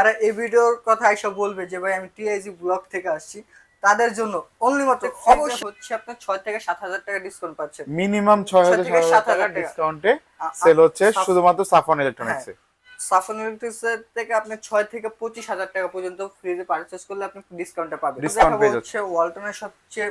যারা এই ভিডিওর কথা এসব বলবে যে ভাই আমি টিআইজি ব্লগ থেকে আসছি। তাদের জন্য অনলি মাত্র অবশ্যই হচ্ছে আপনার ছয় থেকে সাত হাজার টাকা ডিসকাউন্ট পাচ্ছেন মিনিমাম ছয় হাজার থেকে সাত সাত হাজার হাজার টাকা। টাকা। ডিসকাউন্টে সেল হচ্ছে শুধুমাত্র সাফন ইলেকট্রনিক্সে সাফন ইলেকট্রিক্সের থেকে আপনি ছয় থেকে পঁচিশ হাজার টাকা পর্যন্ত ফ্রিজে পারচেস করলে আপনি ডিসকাউন্টটা পাবেন। দেখাবো পেয়ে হচ্ছে ওয়ালটনের সবচেয়ে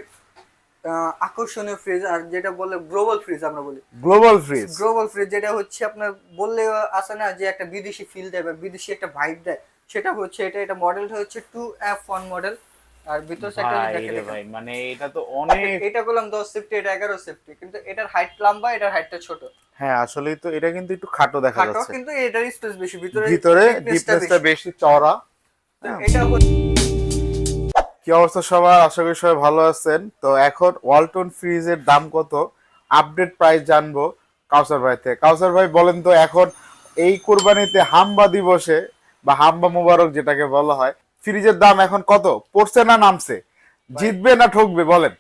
আকর্ষণীয় ফ্রিজ আর যেটা বলে গ্লোবাল ফ্রিজ আমরা বলি। গ্লোবাল ফ্রিজ গ্লোবাল ফ্রিজ যেটা হচ্ছে আপনার বললে আসে না যে একটা বিদেশি ফিল দেয় বা বিদেশি একটা ভাইব দেয়। সেটা হচ্ছে এটা এটা মডেলটা হচ্ছে টু এফ ওয়ান মডেল আর ভিতর সাইডটা ভাই দেখে ভাই মানে এটা তো অনেক এটা করলাম দশ সেফটি এটা এগারো সেফটি কিন্তু এটার হাইট লম্বা এটার হাইটটা ছোট। হ্যাঁ আসলেই তো এটা কিন্তু একটু খাটো দেখা যাচ্ছে। খাটো কিন্তু এটার স্পেস বেশি ভিতরে ভিতরে ডিপনেসটা বেশি। চওড়া। এটা হচ্ছে কি অবস্থা সবার? আশা করি সবাই ভালো আছেন। তো এখন ওয়ালটন ফ্রিজের দাম কত? আপডেট প্রাইস জানব। কাউসার ভাই থেকে। কাউসার ভাই বলেন তো এখন এই কোরবানিতে হাম্বা দিবসে বা হাম্বা মুবারক যেটাকে বলা হয় ফ্রিজের দাম এখন কত? পড়ছে না নামছে? জিতবে না ঠকবে? বলেন।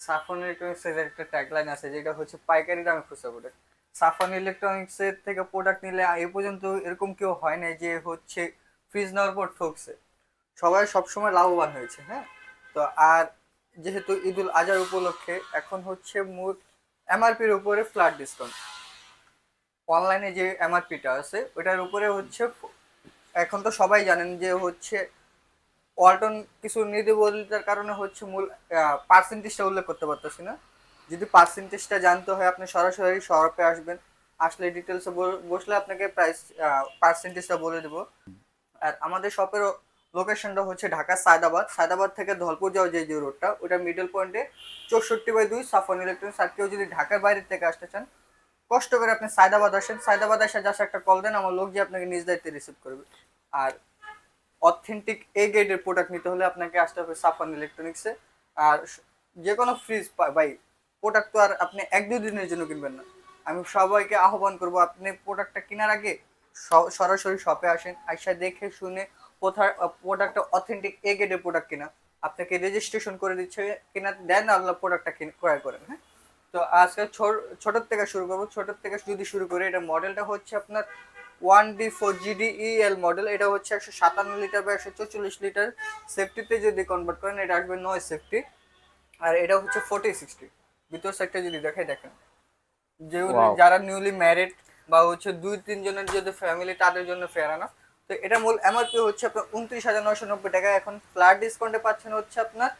সাফন ইলেকট্রনিক্স এর একটা ট্যাগলাইন আছে, যেটা হচ্ছে পাইকারি দামে খুচরা প্রোডাক্ট সাফন ইলেকট্রনিক্স এর থেকে প্রোডাক্ট নিলে এ পর্যন্ত এরকম কেউ হয় নাই যে হচ্ছে ফ্রিজ নেওয়ার পর ঠকছে। সবাই সবসময় লাভবান হয়েছে হ্যাঁ? তো আর যেহেতু ঈদুল আজহার উপলক্ষে, এখন হচ্ছে মোট এমআরপির উপরে ফ্ল্যাট ডিসকাউন্ট অনলাইনে যে এমআরপিটা আছে, ওটার উপরে হচ্ছে এখন তো সবাই জানেন যে হচ্ছে ওয়ালটন কিছু নির্দেবলিতার কারণে হচ্ছে মূল পার্সেন্টেজটা উল্লেখ করতে পারতেছি না। যদি পার্সেন্টেজটা জানতে হয়, আপনি সরাসরি শপে আসবেন, আসলে ডিটেলসে বসলে আপনাকে প্রাইস পার্সেন্টেজটা বলে দেবো। আর আমাদের শপের লোকেশনটা হচ্ছে ঢাকা সায়দাবাদ। সায়দাবাদ থেকে ধলপুর যাওয়া যে যে রোডটা ওটা মিডল পয়েন্টে চৌষট্টি বাই দুই, সাফন ইলেকট্রনিক্স আর কেউ যদি ঢাকার বাইরে থেকে আসতে চান, কষ্ট করে আপনি সায়দাবাদ আসেন। সায়দাবাদ আসে জাস্ট একটা কল দেন, আমার লোক যে আপনাকে নিজ দায়িত্বে রিসিভ করবে। আর অথেন্টিক এ গ্রেডের প্রোডাক্ট নিতে হলে আপনাকে আসতে হবে সাফান ইলেকট্রনিক্সে আর যে কোনো ফ্রিজ ভাই প্রোডাক্ট তো আর আপনি এক দুই দিনের জন্য কিনবেন না। আমি সবাইকে আহ্বান করব, আপনি প্রোডাক্টটা কেনার আগে সরাসরি শপে আসেন, আইসা দেখে শুনে কোথায় প্রোডাক্টটা অথেন্টিক এ গ্রেডের প্রোডাক্ট কিনা। আপনাকে রেজিস্ট্রেশন করে দিচ্ছে কিনা দেন আল্লাহ প্রোডাক্টটা ক্রয় করেন হ্যাঁ? তো আজকে ছোট- ছোটোর থেকে শুরু করব। ছোটোর থেকে যদি শুরু করি, এটা মডেলটা হচ্ছে আপনার one D four GD E L model এটা হচ্ছে একশো সাতান্ন লিটার বা একশো চল্লিশ লিটার সেফটিতে যদি কনভার্ট করেন এটা আসবে নয় সেফটি আর এটা হচ্ছে ফোর্টি সিক্সটি ভিতর সাইডটা যদি দেখে দেখেন। যে যারা নিউলি ম্যারিড বা হচ্ছে দুই তিনজনের যদি ফ্যামিলি তাদের জন্য ফেয়ার না। তো এটা মূল এমআরপি হচ্ছে আপনার উনত্রিশ হাজার নয়শো নব্বই টাকা। এখন ফ্ল্যাট ডিসকাউন্টে পাচ্ছেন হচ্ছে আপনার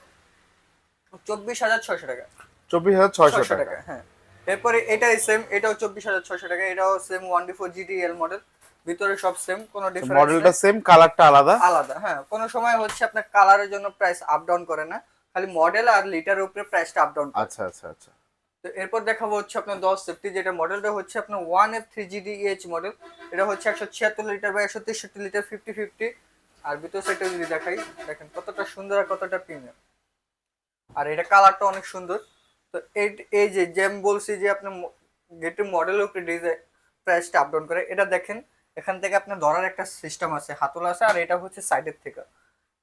চব্বিশ হাজার ছয়শো টাকা। চব্বিশ হাজার ছয়শো টাকা হ্যাঁ। এরপরে এটাই সেম এটাও চব্বিশ হাজার ছয়শো টাকা এটাও same one D four GDL model ভিতরে সব সেম কোনো ডিফারেন্স মডেলটা সেম কালারটা আলাদা? আলাদা হ্যাঁ কোনো সময় হচ্ছে আপনার কালারের জন্য প্রাইস আপ ডাউন করে না খালি মডেল আর লিটারের উপরে প্রাইসটা আপ ডাউন আচ্ছা আচ্ছা আচ্ছা। তো এরপর দেখাবো হচ্ছে আপনার দশ সেফটি যেটা মডেলটা হচ্ছে আপনার one F three GD H model এটা হচ্ছে একশো ছিয়াত্তর লিটার বা একশো তেষট্টি লিটার ফিফটি ফিফটি আর ভিতর সাইডটা যদি দেখাই দেখেন কতটা সুন্দর আর কতটা প্রিমিয়াম আর এটা কালারটা অনেক সুন্দর। তো এই যে জেম বলছি যে আপনার গেটের মডেলের উপরে ডিজাইন প্রাইসটা আপ ডাউন করে এটা দেখেন এখান থেকে আপনার ধরার একটা সিস্টেম আছে হাতল আছে আর এটা হচ্ছে সাইডের থেকে।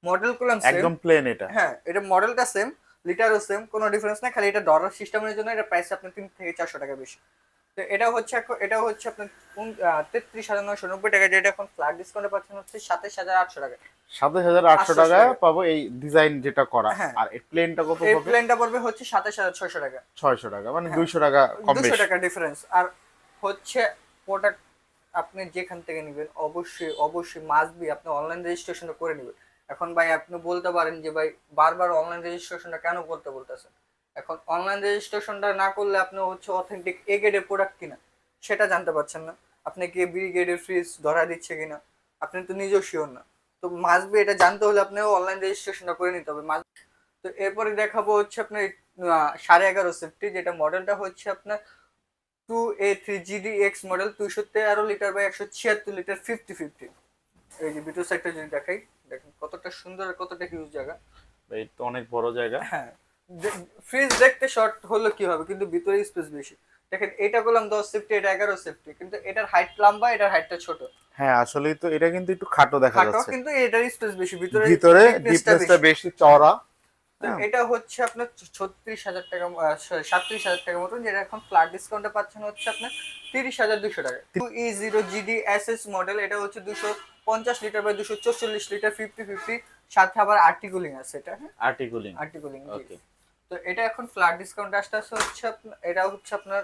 মডেল করলাম একদম প্লেন এটা। হ্যাঁ এটা মডেলটা সেম লিটারও সেম কোনো ডিফারেন্স নাই খালি এটা ডলার সিস্টেমের জন্য এটা প্রাইস আপনার তিন থেকে চারশো টাকা বেশি। তো এটা হচ্ছে এখন এটা হচ্ছে আপনার তেত্রিশ হাজার নয়শো নব্বই টাকা যেটা এখন ফ্ল্যাট ডিসকাউন্টে পাচ্ছেন হচ্ছে সাতাশ হাজার আটশো টাকা। সাতাশ হাজার আটশো টাকা টাকা। পাবো এই ডিজাইন যেটা করা। হ্যাঁ। আর এই প্লেনটা কত এই প্লেনটা পড়বে হচ্ছে সাতাশ হাজার ছয়শো টাকা। ছয়শো টাকা মানে হ্যাঁ। দুইশো টাকা কম দুশো টাকা ডিফারেন্স আর হচ্ছে প্রোডাক্ট আপনি যেখান থেকে নেবেন অবশ্যই অবশ্যই মাস্ট বি আপনি অনলাইন রেজিস্ট্রেশনটা করে নেবেন। এখন ভাই আপনি বলতে পারেন যে ভাই বারবার অনলাইন রেজিস্ট্রেশনটা কেন করতে বলতেছেন? এখন অনলাইন রেজিস্ট্রেশনটা না করলে আপনি হচ্ছে অথেন্টিক এ গ্রেডের প্রোডাক্ট কিনা সেটা জানতে পারছেন না। আপনি কি বি গ্রেডের ফ্রিজ ধরা দিচ্ছে কিনা? আপনি তো নিজেও শিওর না। তো মাস্ট বি এটা জানতে হলে আপনাকে অনলাইন রেজিস্ট্রেশনটা করে নিতে হবে। মাস্ট তো এরপরে দেখাবো হচ্ছে আপনার সাড়ে এগারো সেফটি যেটা মডেলটা হচ্ছে আপনার two A three GD X model দুইশো তেরো লিটার বা একশো ছিয়াত্তর লিটার ফিফটি ফিফটি এই যে বিটু সাইডটা যদি দেখাই দেখেন কতটা সুন্দর কতটা হিউজ জায়গা। এই তো অনেক বড় জায়গা। হ্যাঁ। ফ্রিজ দেখতে শর্ট হলো কি হবে কিন্তু ভিতরে স্পেস বেশি। দেখেন এটা করলাম দশ সেফটি এটা এগারো সেফটি কিন্তু এটার হাইট লম্বা এটার হাইটটা ছোট। হ্যাঁ আসলে তো এটা কিন্তু একটু খাটো দেখা খাটো যাচ্ছে। কিন্তু এটার স্পেস বেশি ভিতরে ভিতরে ডিপনেসটা বেশি। চওড়া। হ্যাঁ। এটা হচ্ছে আপনার ছত্রিশ হাজার টাকা সাতত্রিশ হাজার টাকার মতন যেটা এখন ফ্ল্যাট ডিসকাউন্টে পাচ্ছেন হচ্ছে আপনার তিরিশ হাজার দুশো টাকা। Two E zero GD S S model এটা হচ্ছে দুশো পঞ্চাশ লিটার বা দুশো চল্লিশ লিটার ফিফটি ফিফটি সাথে আবার আর্টিকুলিং আছে এটা হ্যাঁ? আর্টিকুলিং আর্টিকুলিং ওকে তো এটা এখন ফ্ল্যাট ডিসকাউন্ট আসতে আসতে হচ্ছে এটা হচ্ছে আপনার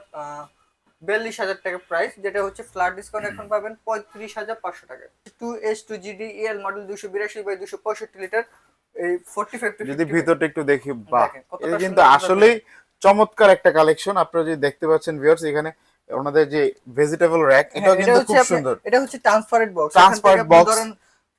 বিয়াল্লিশ হাজার টাকা প্রাইস যেটা হচ্ছে ফ্ল্যাট ডিসকাউন্ট এখন পাবেন পঁয়ত্রিশ হাজার পাঁচশো টাকা। Two S two GD L model দুশো বিরাশি বাই দুশো পঁয়ষট্টি লিটার এই ফোর্টি ফাইভ যদি ভিতরটা একটু দেখি কতটা এটা কিন্তু আসলেই চমৎকার একটা কালেকশন আপনারা যদি দেখতে পাচ্ছেন ভিউয়ার্স এখানে ওনাদের যে ভেজিটেবল র্যাক এটা কিন্তু খুব সুন্দর। এটা হচ্ছে ট্রান্সপারেন্ট বক্স box। ধরেন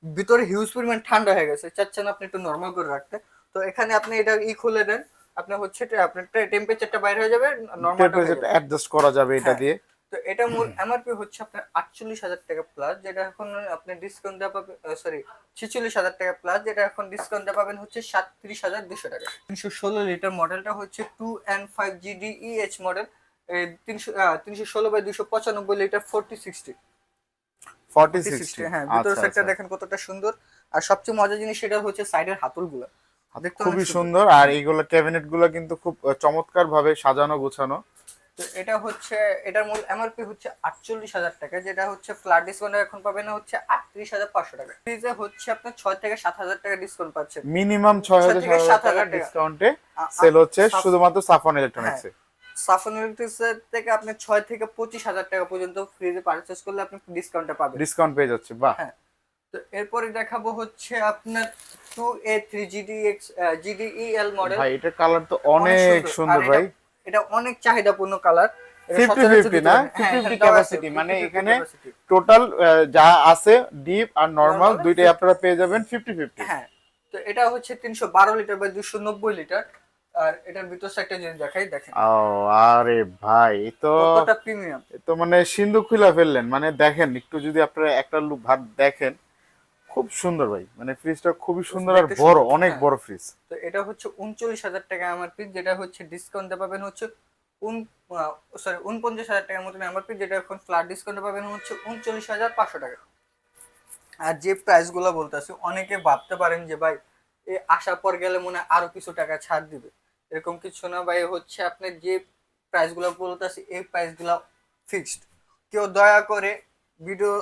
ভিতরে হিউজ পরিমাণ ঠান্ডা হয়ে গেছে চাচ্ছেন আপনি একটু নরমাল করে রাখতে। তো এখানে আপনি এটা ই খুলে দেন আপনার হচ্ছে আপনার টেম্পারেচারটা বাইরে হয়ে যাবে নরমাল টেম্পারেচার অ্যাডজাস্ট করা যাবে এটা হ্যাঁ। দিয়ে। তো এটা মূল এমআরপি হচ্ছে আপনার আটচল্লিশ হাজার টাকা প্লাস যেটা এখন আপনি ডিসকাউন্ট দেওয়া পাবেন সরি ছিচল্লিশ হাজার টাকা প্লাস যেটা এখন ডিসকাউন্ট দেওয়া পাবেন হচ্ছে সাতত্রিশ হাজার দুশো টাকা। তিনশো ষোলো লিটার মডেলটা হচ্ছে two and five GD EH model তিনশো তিনশো ষোলো বাই দুশো পঁচানব্বই লিটার ফোরটি সিক্সটি 40 60 হ্যাঁ ভিতরের আচ্ছা সাইডটা আচ্ছা। দেখেন কতটা সুন্দর। আর সবচেয়ে মজার জিনিস সেটা হচ্ছে সাইডের হাতলগুলো। খুবই সুন্দর। আর এইগুলো ক্যাবিনেটগুলো কিন্তু খুব চমৎকার ভাবে সাজানো গোছানো। তো এটা হচ্ছে এটার মূল এমআরপি হচ্ছে আটচল্লিশ হাজার টাকা যেটা হচ্ছে ফ্ল্যাট ডিসকাউন্ট এখন পাবেন হচ্ছে আটত্রিশ হাজার পাঁচশো টাকা। ফ্রিজে হচ্ছে আপনার ছয় থেকে সাত হাজার টাকা ডিসকাউন্ট পাচ্ছেন মিনিমাম ছয় হাজার থেকে সাত হাজার টাকা। ডিসকাউন্টে সেল হচ্ছে শুধুমাত্র সাফন ইলেকট্রনিক্সে সাফন ইলেকট্রিক্সের থেকে আপনি ছয় থেকে পঁচিশ হাজার টাকা পর্যন্ত ফ্রিজে পারচেস করলে আপনি ডিসকাউন্টটা পাবেন। ডিসকাউন্ট পেয়ে যাচ্ছে বাহ। হ্যাঁ। তো এরপরে দেখাবো হচ্ছে আপনার two A three GD X model ভাই এটার কালার তো অনেক সুন্দর। ভাই। এটা অনেক চাহিদাপূর্ণ কালার 50-50 না? হ্যাঁ, 50-50 মানে এখানে টোটাল যা আছে ডিপ আর নরমাল দুইটাই আপনারা পেয়ে যাবেন ফিফটি ফিফটি হ্যাঁ তো এটা হচ্ছে তিনশো বারো লিটার বা দুশো নব্বই লিটার আর এটার ভিতর সাইডটা যদি দেখাই দেখেন। ও আরে ভাই তো কতটা প্রিমিয়াম তো মানে সিন্ধু খুলা ফেললেন। মানে দেখেন একটু যদি আপনারা একটা লুক ভাত দেখেন খুব সুন্দর ভাই। মানে ফ্রিজটা খুবই সুন্দর আর বড় অনেক হ্যাঁ। বড় ফ্রিজ তো এটা হচ্ছে উনচল্লিশ হাজার টাকা এমআরপি যেটা হচ্ছে ডিসকাউন্ট পাবেন হচ্ছে উন সরি উনপঞ্চাশ হাজার টাকার মতন এমআরপি যেটা এখন ফ্ল্যাট ডিসকাউন্ট পাবেন হচ্ছে উনচল্লিশ হাজার পাঁচশো টাকা। আর যে প্রাইসগুলো বলতেছি অনেকে ভাবতে পারেন যে ভাই এ আসার পর গেলে মনে হয় আরও কিছু টাকা ছাড় দিবে। এরকম কিছু না ভাই হচ্ছে আপনি যে প্রাইসগুলো বলতেছি এই প্রাইসগুলো ফিক্সড কেউ দয়া করে ভিডিও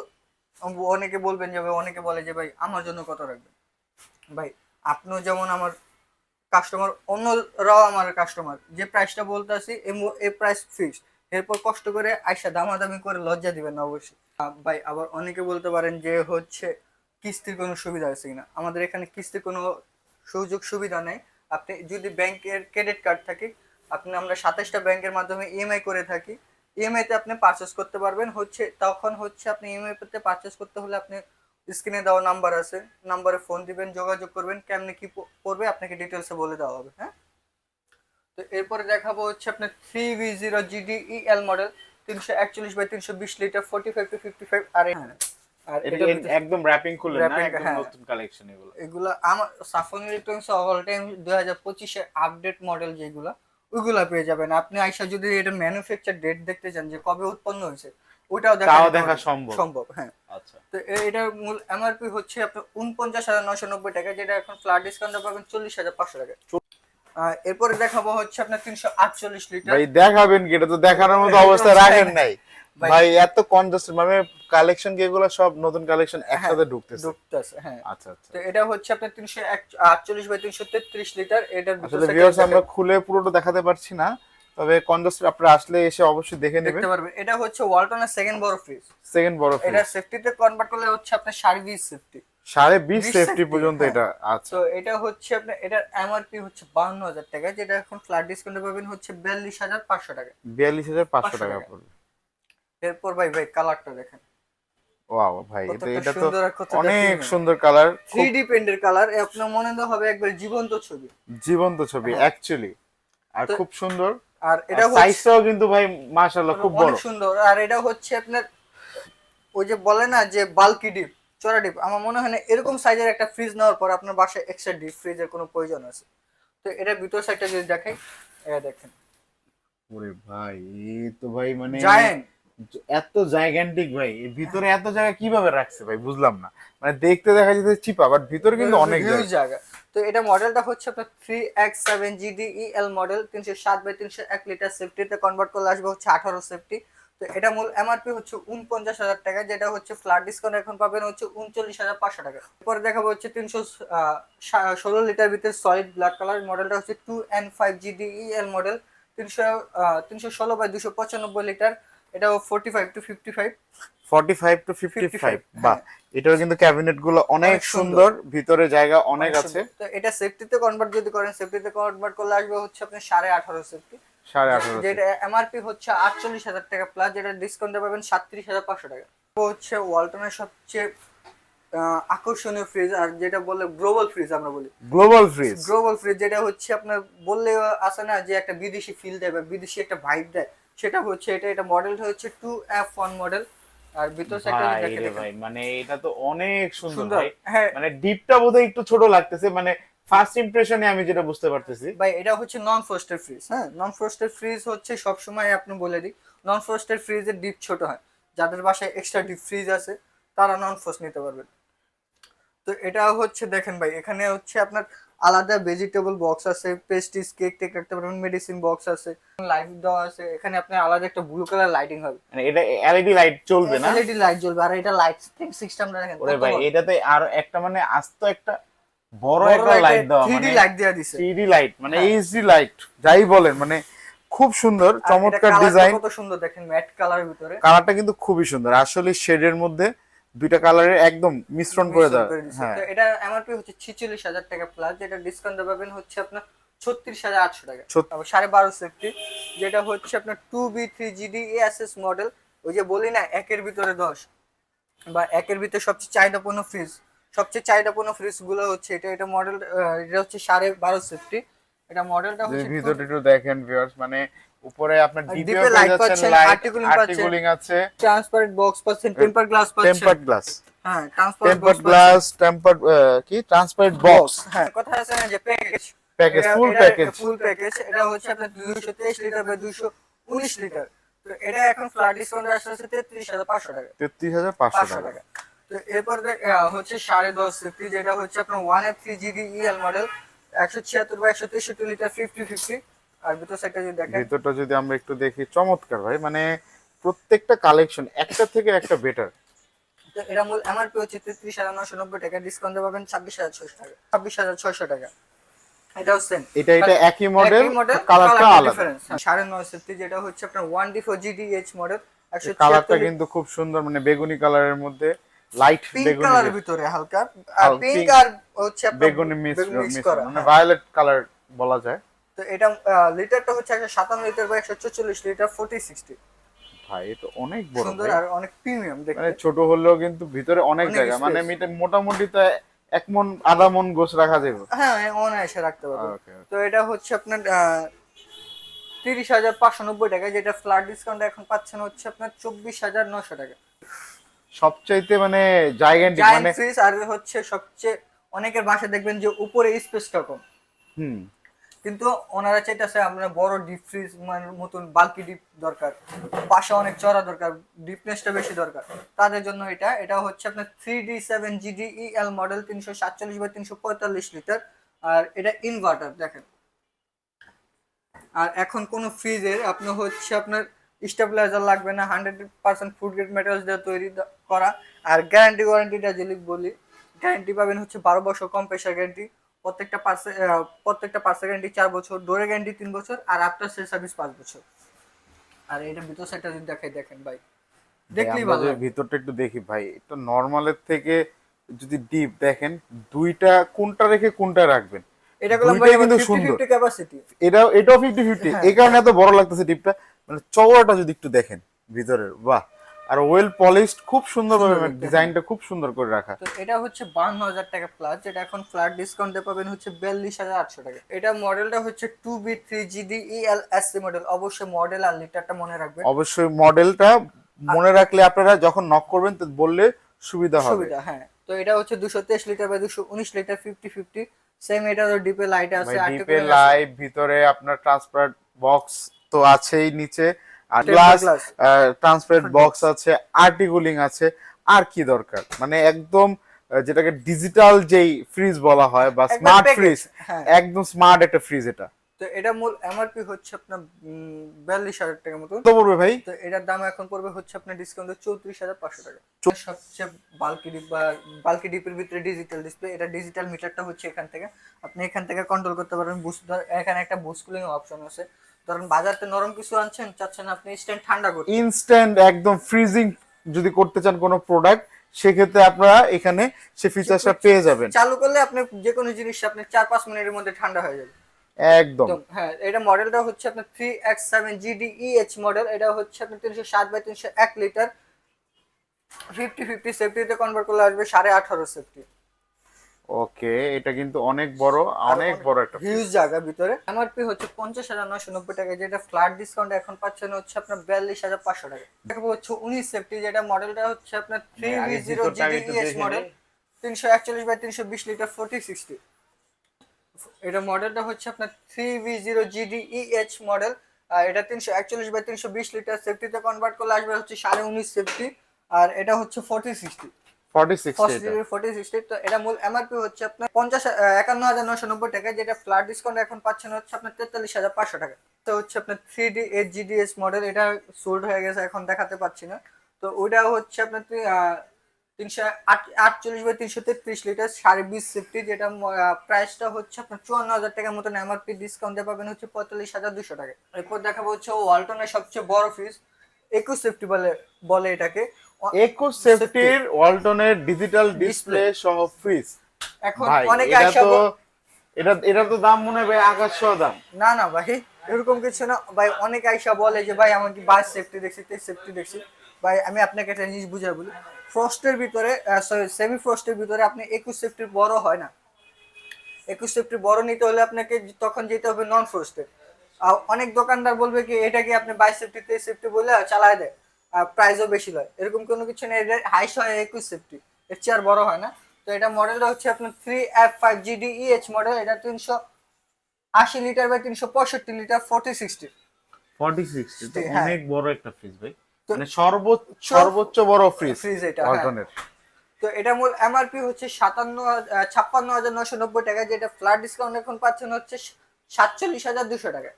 অনেকে বলবেন যে ভাই, অনেকে বলে যে ভাই, আমার জন্য কত রাখবেন? ভাই, আপনিও যেমন আমার কাস্টমার অন্যরাও আমার কাস্টমার যে প্রাইসটা বলতেছি এই প্রাইস ফিক্সড এরপর কষ্ট করে আইসা দামাদামি করে লজ্জা দিবেন না অবশ্যই। ভাই, আবার অনেকে বলতে পারেন যে হচ্ছে কিস্তির কোনো সুবিধা আছে কিনা। আমাদের এখানে কিস্তির কোনো সুযোগ সুবিধা নেই। আপনি যদি ব্যাংকের ক্রেডিট কার্ড থাকে, আপনি আমরা সাতাশটা ব্যাংকের মাধ্যমে ইএমআই করে থাকি ইএমআই তে আপনি পারচেস করতে পারবেন। হচ্ছে তখন হচ্ছে আপনি ইএমআই তে পারচেস করতে হলে আপনি স্ক্রিনে দেওয়া নাম্বার আছে। নাম্বারে ফোন দিবেন যোগাযোগ করবেন কেমনে কি পড়বে আপনাকে ডিটেলসে বলে দেওয়া হবে হ্যাঁ? তো এরপরে দেখাবো হচ্ছে আপনার three V zero GD EL model তিনশো একচল্লিশ বাই তিনশো বিশ litre forty five two fifty five আর এ- আর এটা একদম র্যাপিং খুললেন না? একদম হ্যাঁ। নতুন কালেকশন এগুলো। এগুলো আমার সাফন ইলেকট্রনিক্স অল টাইম দুই হাজার পঁচিশের আপডেট মডেল যেগুলো। ওইগুলা পেয়ে যাবেন। আপনি আইসা যদি এটা ম্যানুফ্যাকচার ডেট দেখতে চান যে কবে উৎপন্ন হয়েছে ওইটাও দেখা দেখা সম্ভব। সম্ভব হ্যাঁ। আচ্ছা। তো এটা এটার মূল এমআরপি হচ্ছে আপনার উনপঞ্চাশ হাজার নয়শো নব্বই টাকা যেটা এখন ফ্ল্যাট ডিসকাউন্ট পাবেন চল্লিশ হাজার পাঁচশো টাকা। এরপরে দেখাবো হচ্ছে আপনার তিনশো আটচল্লিশ লিটার। ভাই দেখাবেন কি? এটা তো দেখানোর মতো অবস্থা রাখেন নাই। ভাই- এত কনজাস্ট মানে কালেকশন কি এগুলো সব নতুন কালেকশন একসাথে ঢুকতেছে? ঢুকতেছে হ্যাঁ। আচ্ছা আচ্ছা। তো এটা হচ্ছে আপনার তিনশো আটচল্লিশ বাই তিনশো তেত্রিশ লিটার এটার ভিতর আসলে ভিউয়ার্স আমরা খুলে পুরোটা দেখাতে পারছি না তবে কনজাস্ট আপনারা আসলে এসে অবশ্যই দেখে নেবেন। দেখতে পারবেন। এটা হচ্ছে ওয়ালটনের সেকেন্ড বড় ফ্রিজ সেকেন্ড বড় এটা সেফটিতে কনভার্ট করলে হচ্ছে আপনার সাড়ে বিশ সেফটি সাড়ে বিশ সেফটি পর্যন্ত হ্যাঁ। এটা আচ্ছা। তো এটা হচ্ছে আপনার এটার এমআরপি হচ্ছে বান্ন হাজার টাকা যেটা এখন ফ্ল্যাট ডিসকাউন্টে পাবেন হচ্ছে বিয়াল্লিশ হাজার পাঁচশো টাকা। বিয়াল্লিশ হাজার পাঁচশো টাকা টাকা। পড়বে। এরপর ভাই ভাই কালারটা দেখেন। ওয়াও ভাই এটা এটা তো অনেক সুন্দর কালার থ্রি ডি পেন্টের কালার আপনার মনে তো হবে একবার জীবন্ত ছবি। জীবন্ত ছবি। অ্যাকচুয়ালি আর খুব সুন্দর। আর এটা হচ্ছে সাইজটাও কিন্তু ভাই মাশাআল্লাহ খুব বড়। অনেক সুন্দর। আর এটা হচ্ছে আপনার ওই যে বলে না যে বাল্কি ডিপ চড়া ডিপ আমার মনে হয় না এরকম সাইজের একটা ফ্রিজ নেওয়ার পর আপনার বাসায় এক্সট্রা ডিপ ফ্রিজের কোনো প্রয়োজন আছে। তো এটা ভিতর সাইডটা যদি দেখাই এটা দেখেন। ওরে ভাই তো ভাই মানে জায়েন্ট এত জায়গান্টিক ভাই ভিতরে এত জায়গা কীভাবে রাখছে ভাই? বুঝলাম না। মানে দেখতে দেখা যেতে চিপা বাট ভিতরে কিন্তু অনেক জায়গা। তো এটা মডেলটা হচ্ছে আপনার three X seven GD EL model তিনশো সাত বাই তিনশো এক লিটার সেফটিতে কনভার্ট করলে আসবে হচ্ছে আঠারো সেফটি তো এটা মূল এমআরপি হচ্ছে উনপঞ্চাশ হাজার টাকা যেটা হচ্ছে ফ্ল্যাট ডিসকাউন্ট এখন পাবেন হচ্ছে উনচল্লিশ হাজার পাঁচশো টাকা। পরে দেখাবো হচ্ছে তিনশো ষোলো লিটার ভিতরে সলিড ব্ল্যাক কালার মডেলটা হচ্ছে two N five GD EL model তিনশো তিনশো ষোলো বাই দুশো পঁচানব্বই লিটার এটাও forty five two fifty five forty five two fifty five 55, বাহ এটাও কিন্তু ক্যাবিনেটগুলো অনেক সুন্দর। ভিতরে জায়গা অনেক আছে। তো এটা সেফটিতে কনভার্ট যদি করেন সেফটিতে কনভার্ট করলে আসবে হচ্ছে আপনার সাড়ে আঠারো সেফটি সাড়ে আঠারো যেটা এমআরপি হচ্ছে আটচল্লিশ হাজার টাকা প্লাস যেটা ডিসকাউন্টে পাবেন সাতত্রিশ হাজার পাঁচশো টাকা। হচ্ছে ওয়ালটনের সবচেয়ে আকর্ষণীয় ফ্রিজ আর যেটা বলে গ্লোবাল ফ্রিজ আমরা বলি। গ্লোবাল ফ্রিজ গ্লোবাল ফ্রিজ যেটা হচ্ছে আপনার বললে আসে না যে একটা বিদেশি ফিল দেয় বা বিদেশি একটা ভাইব দেয়। সেটা হচ্ছে এটা এটা মডেলটা হচ্ছে টু এফ ওয়ান মডেল আর ভিতর সাইডটা ভাই মানে এটা তো অনেক সুন্দর হ্যাঁ। মানে ডিপটা বোধহয় একটু ছোট লাগতেছে মানে ফার্স্ট ইমপ্রেশনে আমি যেটা বুঝতে পারতেছি। ভাই এটা হচ্ছে নন ফ্রস্টেড ফ্রিজ হ্যাঁ? নন ফ্রস্টেড ফ্রিজ হচ্ছে সবসময় আপনি বলে দিই নন ফ্রস্টেড ফ্রিজের ডিপ ছোট হয়। যাদের বাসায় এক্সট্রা ডিপ ফ্রিজ আছে তারা নন ফ্রস্ট নিতে পারবেন। তো এটা হচ্ছে দেখেন ভাই এখানে হচ্ছে আপনার আলাদা ভেজিটেবল বক্স আছে পেস্টিস কেক টেক রাখতে পারবেন মেডিসিন বক্স আছে লাইট দেওয়া আছে এখানে আপনার আলাদা একটা ব্লু কালার লাইটিং হবে। মানে এটা এলইডি লাইট চলবে না? এলইডি লাইট জ্বলবে আর এটা লাইট সিস্টেমটা দেখেন ওরে ভাই এটাতে আর একটা মানে আস্ত একটা বড় একটা লাইট দেওয়া 3D মানে লাইট দেওয়া দিছে। থ্রি লাইট মানে হ্যাঁ। এইচডি লাইট যাই বলেন মানে খুব সুন্দর চমৎকার ডিজাইন কত সুন্দর দেখেন ম্যাট কালার ভিতরে। কালারটা কিন্তু খুবই সুন্দর আসলে শেডের মধ্যে দুইটা কালারের একদম মিশ্রণ করে দেওয়া। হ্যাঁ। তো এটা এমআরপি হচ্ছে ছিচল্লিশ হাজার টাকা প্লাস যেটা ডিসকাউন্ট পাবেন হচ্ছে আপনার ছত্রিশ হাজার আটশো টাকা। সাড়ে বারো সেফটি যেটা হচ্ছে আপনার two B three GD ASS model ওই যে বলি না একের ভিতরে দশ বা একের ভিতরে সবচেয়ে চাহিদাপূর্ণ ফ্রিজ সবচেয়ে চাহিদাপূর্ণ ফ্রিজগুলো হচ্ছে এটা এটা মডেল এটা হচ্ছে সাড়ে বারো সেফটি এটা মডেলটা হচ্ছে ভিতরে একটু দেখেন ভিউয়ার্স মানে উপরে আপনার ডিপে লাইট পাচ্ছেন, লাইট আর্টিকুলিং আছে। ট্রান্সপারেন্ট বক্স পাচ্ছেন টেম্পার গ্লাস পাচ্ছেন। টেম্পার্ড গ্লাস হ্যাঁ ট্রান্সপারেন্ট টেম্পার্ড গ্লাস টেম্পার্ড কি? ট্রান্সপারেন্ট বক্স হ্যাঁ কথা আছে না যে package package full package full package এটা হচ্ছে আপনার দুশো তেইশ লিটার বা দুশো উনিশ লিটার তো এটা এখন ফ্ল্যাট ডিসকাউন্ট আসছে তেত্রিশ হাজার পাঁচশো টাকা। তেত্রিশ হাজার পাঁচশো পাঁচশো টাকা। টাকা। তো এরপর হচ্ছে সাড়ে দশ ফিফটি যেটা হচ্ছে আপনার one F three GB EL model একশো ছিয়াত্তর বা একশো তেষট্টি লিটার ফিফটি ফিফটি আর ভিতর সাইডটা যদি দেখেন। ভিতরটা যদি আমরা একটু দেখি চমৎকার ভাই মানে প্রত্যেকটা কালেকশন একটা থেকে একটা বেটার এটা মূল এমআরপি হচ্ছে তেত্রিশ হাজার নশো নব্বই টাকা ডিসকাউন্ট পাবেন ছাব্বিশ হাজার ছয়শো টাকা ছাব্বিশ হাজার ছয়শো টাকা। এটাও সেম এটা এটা একই মডেল কালারটা আলাদা। সাড়ে নয় সেফটি যেটা হচ্ছে আপনার one D four GDH model কালারটা কিন্তু খুব সুন্দর মানে বেগুনি কালারের মধ্যে লাইট বেগুনি কালারের ভিতরে হালকা। আর পিঙ্ক আর হচ্ছে বেগুনি মিক্স করা মানে হ্যাঁ। ভায়োলেট কালার বলা যায়। তো এটা লিটারটা হচ্ছে একশো সাতান্ন লিটার বা একশো চল্লিশ লিটার ফোর্টি সিক্সটি ভাই এটা অনেক বড় সুন্দর আর অনেক প্রিমিয়াম দেখতে। মানে ছোট হলেও কিন্তু ভিতরে অনেক জায়গা মানে মিটা- মোটামুটি তো এক মন আধা মন গোছ রাখা যাবে হ্যাঁ অনায়াসে রাখতে পারবে। তো এটা হচ্ছে আপনার তিরিশ হাজার পাঁচশো নব্বই টাকা যেটা ফ্ল্যাট ডিসকাউন্ট এখন পাচ্ছেন হচ্ছে আপনার চব্বিশ হাজার নশো টাকা। সবচাইতে মানে জায়গান্টিক মানে আর হচ্ছে সবচেয়ে অনেকের বাসায় দেখবেন যে উপরে স্পেসটা কম। হুম। কিন্তু ওনারা চাইতেছে আমরা বড় ডিপ ফ্রিজ মানে মতন বাল্কি ডিপ দরকার পাশে অনেক চড়া দরকার ডিপনেসটা বেশি দরকার। তাদের জন্য এটা এটা হচ্ছে আপনার three D seven GD EL model তিনশো সাতচল্লিশ বাই তিনশো পঁয়তাল্লিশ লিটার আর এটা ইনভার্টার দেখেন। আর এখন কোনো ফ্রিজের আপনার হচ্ছে আপনার স্টেবিলাইজার লাগবে না hundred percent food grade materials দিয়ে তৈরি করা। আর গ্যারান্টি ওয়ারেন্টিটা যদি বলি গ্যারান্টি পাবেন হচ্ছে বারো বছর কম প্রেশার গ্যারান্টি প্রত্যেকটা পার্সে প্রত্যেকটা পার্সেল গ্যারান্টি চার বছর ডোরে গ্যারান্টি তিন বছর আর আফটার সেল সার্ভিস পাঁচ বছর। আর এটা ভিতর সাইডটা যদি দেখাই দেখেন ভাই। দেখলেই ভালো ভিতরটা একটু দেখি ভাই এটা নর্মালের থেকে যদি ডিপ দেখেন দুইটা কোনটা রেখে কোনটা রাখবেন? এটা কিন্তু সুন্দর। এটা এটাও ফিফটি ফিফটি হ্যাঁ। এই কারণে এত বড় লাগতেছে ডিপটা মানে চওড়াটা যদি একটু দেখেন ভিতরের বাহ। আর ওয়েল পলিশড খুব সুন্দরভাবে সুন্দর ডিজাইনটা খুব সুন্দর করে রাখা। তো এটা হচ্ছে বান্ন হাজার টাকা প্লাস যেটা এখন ফ্ল্যাট ডিসকাউন্টে পাবেন হচ্ছে বিয়াল্লিশ হাজার আটশো টাকা। এটা মডেলটা হচ্ছে two B three GD model অবশ্যই মডেল আর লিটারটা মনে রাখবেন। অবশ্যই মডেলটা মনে রাখলে আপনারা যখন নক করবেন তো বললে সুবিধা হবে। সুবিধা হ্যাঁ। তো এটা হচ্ছে দুশো তেইশ লিটার বা দুশো উনিশ লিটার ফিফটি ফিফটি সেম এটা তো ডিপে লাইট আছে ডিপে। লাইভ ভিতরে আপনার ট্রান্সপারেন্ট বক্স তো আছেই নিচে। আর গ্লাস ট্রান্সপারেন্ট বক্স আছে আর্টিকুলিং আছে আর কি দরকার? মানে একদম যেটাকে ডিজিটাল যেই ফ্রিজ বলা হয় বা স্মার্ট ফ্রিজ হ্যাঁ। একদম স্মার্ট একটা ফ্রিজ এটা। তো এটা মূল এমআরপি হচ্ছে আপনার বিয়াল্লিশ হাজার টাকার মতো তো পড়বে ভাই? তো এটার দাম এখন পড়বে হচ্ছে আপনার ডিসকাউন্টে চৌত্রিশ হাজার পাঁচশো টাকা। সবচেয়ে বাল্কি ডিপ বা বাল্কি ডিপের ভিতরে ডিজিটাল ডিসপ্লে এটা ডিজিটাল মিটারটা হচ্ছে এখান থেকে। আপনি এখান থেকে কন্ট্রোল করতে পারবেন বুস্ট এখানে একটা বুস্ট কুলিং অপশন আছে। ধরুন বাজারতে নরম কিছু আনছেন চাচ্ছেন আপনি ইনস্ট্যান্ট ঠান্ডা করতে। ইনস্ট্যান্ট একদম ফ্রিজিং যদি করতে চান কোনো প্রোডাক্ট সেক্ষেত্রে আপনারা এখানে সে ফিচারসটা পেয়ে যাবেন। চালু করলে আপনি যে কোনো জিনিস আপনি চার পাঁচ মিনিটের মধ্যে ঠান্ডা হয়ে যাবে। একদম। একদম হ্যাঁ এটা মডেলটা হচ্ছে আপনার three X seven GDEH model এটা হচ্ছে আপনার তিনশো সাত বাই তিনশো এক লিটার ফিফটি ফিফটি সেফটিতে কনভার্ট করলে আসবে সাড়ে আঠারো সেফটি ওকে এটা কিন্তু অনেক বড় অনেক বড় একটা হিউজ জায়গা ভিতরে। এমআরপি হচ্ছে পঞ্চাশ হাজার নয়শো নব্বই টাকা যেটা ফ্ল্যাট ডিসকাউন্ট এখন পাচ্ছেন হচ্ছে আপনার বিয়াল্লিশ হাজার পাঁচশো টাকা। দেখাবো হচ্ছে উনিশ সেফটি যেটা মডেলটা হচ্ছে আপনার three V zero GDS model তিনশো একচল্লিশ বাই তিনশো বিশ লিটার ফোর্টি সিক্সটি এটা মডেলটা হচ্ছে আপনার three V zero GDEH model আর এটা তিনশো একচল্লিশ বাই তিনশো বিশ লিটার সেফটিতে কনভার্ট করলে আসবে হচ্ছে সাড়ে উনিশ সেফটি আর এটা হচ্ছে ফোর্টি সিক্সটি এটা। মূল এমআরপি হচ্ছে আপনার পঞ্চাশ একান্ন হাজার নশো নব্বই টাকা যেটা ফ্ল্যাট ডিসকাউন্ট এখন পাচ্ছেন হচ্ছে আপনার তেতাল্লিশ হাজার পাঁচশো টাকা। তো হচ্ছে আপনার three D eight GDS model এটা সোল্ড হয়ে গেছে এখন দেখাতে পাচ্ছি না। তো ওটা হচ্ছে আপনার আহ, তিনশো আট- আটচল্লিশ বাই তিনশো তেত্রিশ লিটার সাড়ে বিশ সেফটি যেটা প্রাইসটা হচ্ছে আপনার চুয়ান্ন হাজার টাকার মতন এমআরপি ডিসকাউন্টে পাবেন হচ্ছে পঁয়তাল্লিশ হাজার দুশো টাকা। এরপর দেখাবো হচ্ছে ওয়ালটনের সবচেয়ে বড় ফ্রিজ একুশ সেফটি বলে বলে এটাকে। একুশ সেফটির ওয়ালটনের ডিজিটাল ডিসপ্লে সহ ফ্রিজ এখন অনেকে তো এটা এটা তো দাম মনে হয় আকাশ দাম। না না ভাই এরকম কিছু না। ভাই অনেক আইসা বলে যে ভাই আমার কি বাস সেফটি দেখছি তে সেফটি দেখছি? ভাই আমি আপনাকে একটা জিনিস বুঝাই বলি। ফ্রস্টের ভিতরে সরি সেমি ফ্রস্টের ভিতরে আপনি একুশ সেফটির বড় হয় না। একুশ সেফটির বড় নিতে হলে আপনাকে তখন যেতে হবে নন ফ্রস্টের অনেক দোকানদার বলবে কি এটা কি আপনি বাইশ সেফটি তেইশ সেফটি বলে চালায় দেয় আর প্রাইসও বেশি লয়। এরকম কোনো কিছু নেই এটা হাইস হয় একুশ সেফটি। এর চেয়ে আর বড় হয় না। তো এটা মডেলটা হচ্ছে আপনার three F five GDEH model এটা তিনশো আশি লিটার বা তিনশো পঁয়ষট্টি litre forty sixty forty six হ্যাঁ। অনেক বড় একটা ফ্রিজ ভাই। মানে সর্বোচ্চ সর্বোচ্চ বড় ফ্রিজ ফ্রিজ এটা, হ্যাঁ। ওয়ালটনের তো এটা মূল এমআরপি হচ্ছে সাতান্ন হাজার- ছাপ্পান্ন হাজার নশো নব্বই টাকা যেটা ফ্ল্যাট ডিসকাউন্ট এখন পাচ্ছেন হচ্ছে সাতচল্লিশ হাজার দুশো টাকা।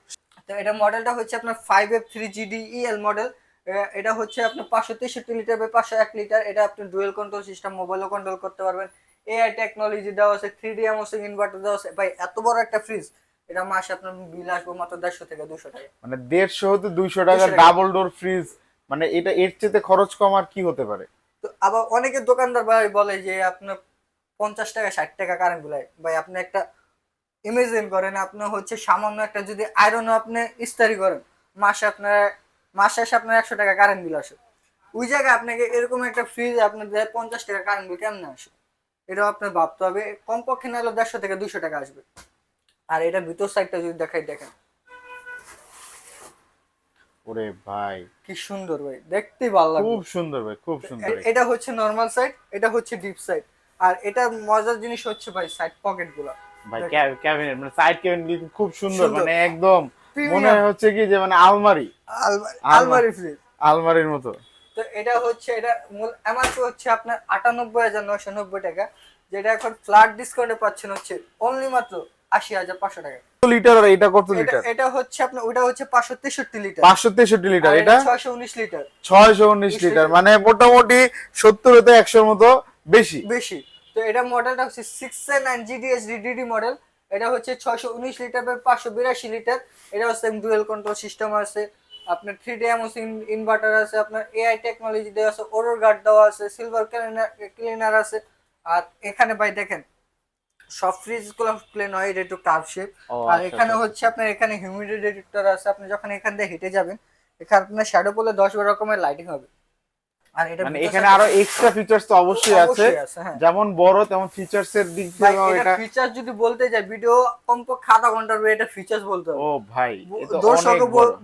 তো এটা মডেলটা হচ্ছে আপনার five F three GDEL model এটা হচ্ছে আপনার পাঁচশো তেষট্টি লিটার বা পাঁচশো এক লিটার এটা আপনি ডুয়েল কন্ট্রোল সিস্টেম মোবাইলও কন্ট্রোল করতে পারবেন। এআই টেকনোলজি দেওয়া আছে থ্রি ডি এমওসিং ইনভার্টার দেওয়া আছে। ভাই এত বড় একটা ফ্রিজ এটা মাসে আপনার বিল আসবে মাত্র দেড়শো থেকে দুশো টাকা। মানে দেড়শো হতে দুইশো টাকা ডাবল ডোর ফ্রিজ মানে এটা এর চেয়ে খরচ কম আর কি হতে পারে? তো আবার অনেকে দোকানদার ভাই বলে যে আপনার পঞ্চাশ টাকা ষাট টাকা কারেন্ট বিলাই ভাই আপনি একটা ইমেজিন করেন আপনার হচ্ছে সামান্য একটা যদি আয়রনও আপনি ইস্তারি করেন মাসে আপনার মাস শেষে আপনার একশো টাকা কারেন্ট বিল আসে। ওই জায়গায় আপনাকে এরকম একটা ফ্রিজ আপনার দেয় পঞ্চাশ টাকা কারেন্ট বিল কেমনে আসে? এটাও আপনার ভাবতে হবে কমপক্ষে না হলে দেড়শো থেকে দুশো টাকা আসবে। আর এটা ভিতর সাইডটা যদি দেখাই দেখেন। ওরে ভাই। কি সুন্দর ভাই দেখতেই ভালো লাগবে খুব সুন্দর ভাই খুব সুন্দর এটা হচ্ছে নর্মাল সাইড এটা হচ্ছে ডিপ সাইড আর এটা মজার জিনিস হচ্ছে ভাই সাইড পকেটগুলো। ভাই। ক্যাবিনেট মানে সাইড ক্যাবিনেট খুব সুন্দর। মানে একদম। মনে হচ্ছে কি যে মানে আলমারি। আলমারি- ফ্রিজ আলমারির মতো। তো এটা হচ্ছে এটা মূল এমআরপি হচ্ছে আপনার আটানব্বই হাজার নয়শো নব্বই টাকা। যেটা এখন ফ্ল্যাট ডিসকাউন্টে পাচ্ছেন হচ্ছে অনলি মাত্র আশি হাজার পাঁচশো টাকা। লিটার আর এটা কত লিটার এটা হচ্ছে আপনার ওটা হচ্ছে পাঁচশো তেষট্টি লিটার পাঁচশো তেষট্টি লিটার এটা? ছয়শো উনিশ লিটার ছয়শো উনিশ লিটার মানে মোটামুটি সত্তর হতে একশোর মতো বেশি। বেশি। তো এটা মডেলটা হচ্ছে six nine GDS DD model এটা হচ্ছে ছয়শো উনিশ লিটার বা পাঁচশো বিরাশি লিটার এটা হচ্ছে ডুয়েল কন্ট্রোল সিস্টেম আছে। আপনার থ্রি ডি এমওস ইনভার্টার আছে আপনার এআই টেকনোলজি দেওয়া আছে ওরোর গার্ড দেওয়া আছে সিলভার ক্লিনার আছে। আর এখানে ভাই দেখেন সব ফ্রিজগুলো প্লেন হয় এটা একটু কার্ভ শেপ আর আচ্ছা, এখানে আচ্ছা। হচ্ছে আপনার এখানে হিউমিডিটি ডিটেক্টর আছে। আপনি যখন এখান দিয়ে হেঁটে যাবেন এখানে আপনার শ্যাডো পড়লে দশ বারো রকমের লাইটিং হবে। আর এটা মানে এখানে আরও এক্সট্রা ফিচার্স তো অবশ্যই আছে। হ্যাঁ। যেমন বড় তেমন ফিচার্স এর দিক থেকেও এটা এটা ফিচার যদি বলতে যাই ভিডিও কমপক্ষে আধা ঘণ্টার এটা ফিচার্স বলতে হবে। ও ভাই তো দর্শক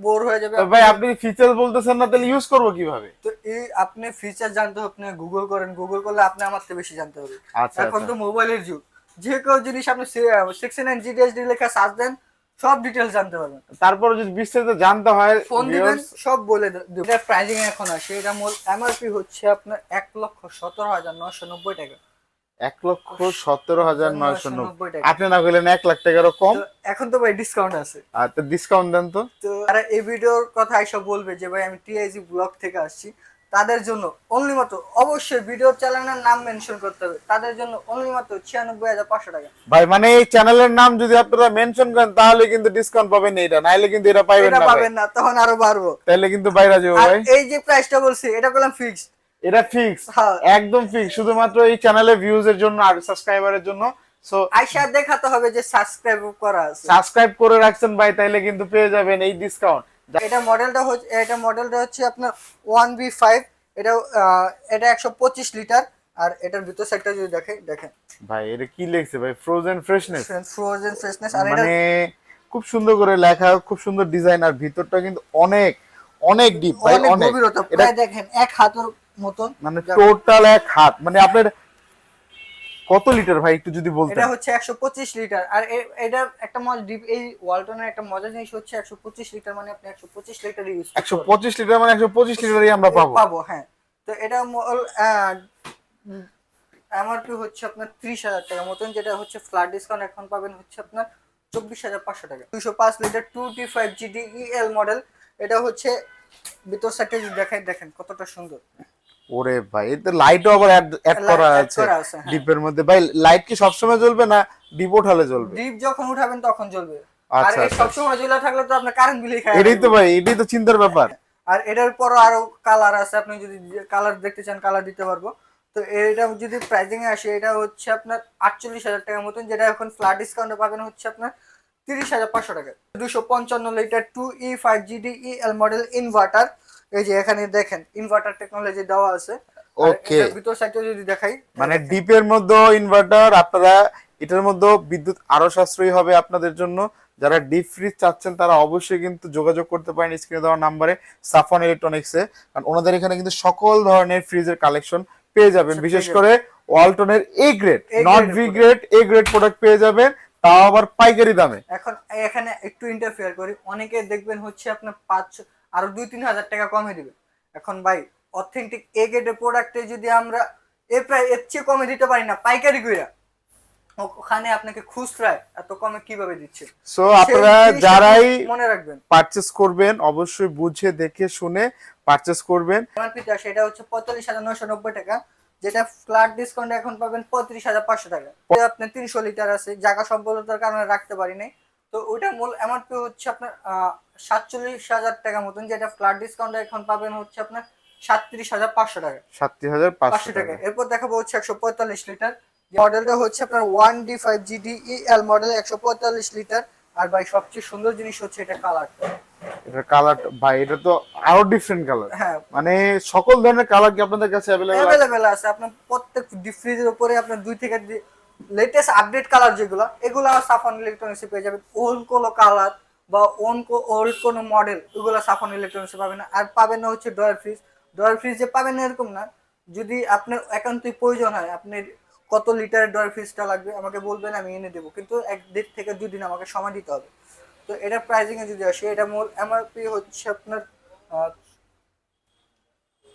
বোর হয়ে যাবে। ভাই আপনি ফিচার্স বলতেছেন না তাহলে ইউজ করব কীভাবে? তো এই আপনি ফিচার জানতে আপনি গুগল করেন। গুগল করলে আপনি আমার থেকে বেশি জানতে হবে আচ্ছা এখন তো আচ্ছা। মোবাইলের যুগ। যে কেউ জিনিস আপনি সিক্সটি নাইন জিডিএসডি লেখা সার্চ দেন সব ডিটেলস জানতে পারবেন তারপরে যদি বিস্তারিত জানতে হয় ফোন দিবেন সব বলে দেব। এটা প্রাইজিং এখন আসে। এটা মূল এমআরপি হচ্ছে আপনার এক লক্ষ সতেরো হাজার নশো নব্বই টাকা। এক লক্ষ সতেরো হাজার নয়শো নব্বই। টাকা। আপনি না বললেন এক লাখ টাকারও কম। এখন তো ভাই ডিসকাউন্ট আছে। আর তো ডিসকাউন্ট দেন তো। তো যারা এই ভিডিওর কথা এসব বলবে যে ভাই আমি টিআইজি ব্লগ থেকে আসছি। তাদের জন্য অনলি মাত্র অবশ্যই ভিডিও চ্যানেলের নাম মেনশন করতে হবে। তাদের জন্য অনলি মাত্র ছিয়ানব্বই হাজার পাঁচশো টাকা। ভাই মানে এই চ্যানেলের নাম যদি আপনারা মেনশন করেন তাহলে কিন্তু ডিসকাউন্ট পাবেন না এটা নাইলে কিন্তু এটা পাইবেন এটা না পাবেন না তখন আরও বাড়বো। তাহলে কিন্তু বাইরে যাব ভাই। এই যে প্রাইসটা বলছি এটা করলাম ফিক্সড এটা ফিক্স হ্যাঁ। একদম ফিক্স শুধুমাত্র এই চ্যানেলে ভিউজ এর জন্য আর সাবস্ক্রাইবারের জন্য। সো আইসা দেখাতে হবে যে সাবস্ক্রাইব করা আছে। সাবস্ক্রাইব করে রাখছেন ভাই তাইলে কিন্তু পেয়ে যাবেন এই ডিসকাউন্ট এটা মডেলটা হচ্ছে এটা মডেলটা হচ্ছে আপনার ওয়ান বি ফাইভ এটা এটা একশো পঁচিশ লিটার। আর এটার ভিতর সাইডটা যদি দেখে দেখেন। ভাই এটা কি লেখছে ভাই? ফ্রোজেন ফ্রেশনেস ফ্রোজেন ফ্রেশনেস আর এটা মানে খুব সুন্দর করে লেখা খুব সুন্দর ডিজাইন আর ভিতরটা কিন্তু অনেক অনেক ডিপ ভাই অনেক অনেক। গভীরতা। প্রায় দেখেন এক হাতের মতন। মানে টোটাল এক হাত। মানে আপনার কত লিটার ভাই একটু যদি বলতেন? এটা হচ্ছে একশো পঁচিশ লিটার। আর এটা একটা মজা ডিপ এই ওয়ালটনের একটা মজার জিনিস হচ্ছে একশো পঁচিশ লিটার মানে আপনি একশো পঁচিশ লিটার ইউজ একশো পঁচিশ লিটার মানে একশো পঁচিশ লিটারই আমরা পাবো। পাবো হ্যাঁ। তো এটা এমআরপি হচ্ছে আপনার ত্রিশ হাজার টাকা মতন যেটা হচ্ছে ফ্ল্যাট ডিসকাউন্ট এখন পাবেন হচ্ছে আপনার চব্বিশ হাজার পাঁচশো টাকা। দুশো পাঁচ litre two T five GD EL model এটা হচ্ছে ভিতর সাইডে যদি দেখেন দেখেন কতটা সুন্দর। ওরে ভাই এতে লাইটও আবার অ্যাড করা আছে আছে, হ্যাঁ। ডিপের মধ্যে। ভাই লাইট কি সবসময় জ্বলবে না ডিপ ওঠালে জ্বলবে? ডিপ যখন উঠাবেন তখন জ্বলবে। আচ্ছা, আচ্ছা। সবসময় জ্বলা থাকলে তো আপনার কারেন্ট বিলই খায়। এটাই তো ভাই এটাই তো চিন্তার ব্যাপার। আর এটার পরও আরও কালার আছে আপনি যদি কালার দেখতে চান কালার দিতে পারব। তো এটা যদি প্রাইজিং এ আসে এটা হচ্ছে আপনার আটচল্লিশ হাজার টাকার মতন যেটা এখন ফ্ল্যাট ডিসকাউন্টে পাবেন হচ্ছে আপনার তিরিশ হাজার পাঁচশো টাকা। দুশো পঞ্চান্ন litre two E five GD E L model inverter এই যে এখানে দেখেন ইনভার্টার টেকনোলজি দেওয়া আছে। ওকে. ভিতর সাইডে যদি দেখাই মানে ডিপের মধ্যে ইনভার্টার আপনারা এটার মধ্যে বিদ্যুৎ আরও সাশ্রয়ী হবে আপনাদের জন্য। যারা ডিপ ফ্রিজ চাচ্ছেন তারা অবশ্যই কিন্তু যোগাযোগ করতে পারেন স্ক্রিনে দেওয়া নাম্বারে সাফন ইলেকট্রনিক্সে কারণ ওনাদের এখানে কিন্তু সকল ধরনের ফ্রিজের কালেকশন পেয়ে যাবেন। আচ্ছা, বিশেষ করে ওয়ালটনের A grade not V grade A grade product পেয়ে যাবেন তাও আবার পাইকারি দামে। এখন এখানে একটু ইন্টারফেয়ার করি। অনেকে দেখবেন হচ্ছে আপনার পাঁচ আরও দুই তিন হাজার টাকা কমে দিবে এখন ভাই অথেন্টিক এ গ্রেডের প্রোডাক্টে যদি আমরা এ প্রায় এর চেয়ে কমে দিতে পারি না পাইকারি কইরা ওখানে আপনাকে খুচরায় এত কমে কীভাবে দিচ্ছে? সো আপনারা যারাই মনে রাখবেন। পারচেস করবেন অবশ্যই বুঝে দেখে শুনে পারচেস করবেন। আমার পিতা সেটা হচ্ছে পঁয়তাল্লিশ হাজার নশো নব্বই টাকা যেটা ফ্ল্যাট ডিসকাউন্ট এখন পাবেন পঁয়ত্রিশ হাজার পাঁচশো টাকা। আপনার তিনশো লিটার আছে জায়গা সম্বলতার কারণে রাখতে পারি নাই। তো ওইটা মূল এমআরপি হচ্ছে আপনার সাতচল্লিশ হাজার টাকা মতন যেটা ফ্ল্যাট ডিসকাউন্ট এখন পাবেন হচ্ছে আপনার সাতত্রিশ হাজার পাঁচশো টাকা। সাতত্রিশ হাজার পাঁচশো টাকা। এরপর দেখাবো হচ্ছে একশো পঁয়তাল্লিশ লিটার। মডেলটা হচ্ছে আপনার one D five GD L model একশো পঁয়তাল্লিশ লিটার। আর ভাই সবচেয়ে সুন্দর জিনিস হচ্ছে এটা কালারটা এটা কালার ভাই এটা তো আরও ডিফারেন্ট কালার হ্যাঁ। মানে সকল ধরনের কালার কি আপনাদের কাছে আছে? অ্যাভেলেবেল আছে। আপনার প্রত্যেক ডিপ ফ্রিজের উপরে আপনার দুই থেকে লেটেস্ট আপডেট কালার যেগুলো এগুলো সাফন ইলেকট্রনিক্সে পেয়ে যাবেন। ওল্ড কোনো কালার বা ওন ওল্ড কোনো মডেল ওগুলো সাফন ইলেকট্রনিক্সে পাবেন না। আর পাবেন না হচ্ছে ডয়ার ফ্রিজ ডয়ার যে পাবেন না এরকম না, যদি আপনার একান্তই প্রয়োজন হয়, আপনি কত লিটারের ডয়ার ফ্রিজটা লাগবে, আমাকে বলবেন, আমি এনে দেবো। কিন্তু এক দিক থেকে দুই দিন আমাকে সময় দিতে হবে। তো এটা প্রাইজিংয়ে যদি আসে, এটা মূল এমআরপি হচ্ছে আপনার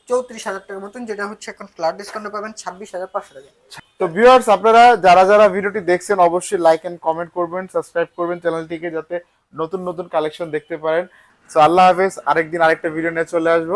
চৌত্রিশ হাজার টাকার মতন, যেটা হচ্ছে এখন ফ্ল্যাট ডিসকাউন্টে পাবেন ছাব্বিশ হাজার পাঁচশো টাকা। তো ভিউয়ার্স আপনারা যারা যারা ভিডিওটি দেখছেন অবশ্যই লাইক এন্ড কমেন্ট করবেন সাবস্ক্রাইব করবেন চ্যানেলটিকে যাতে নতুন নতুন কালেকশন দেখতে পারেন সো আল্লাহ হাফেজ আরেকদিন আরেকটা ভিডিও নিয়ে চলে আসব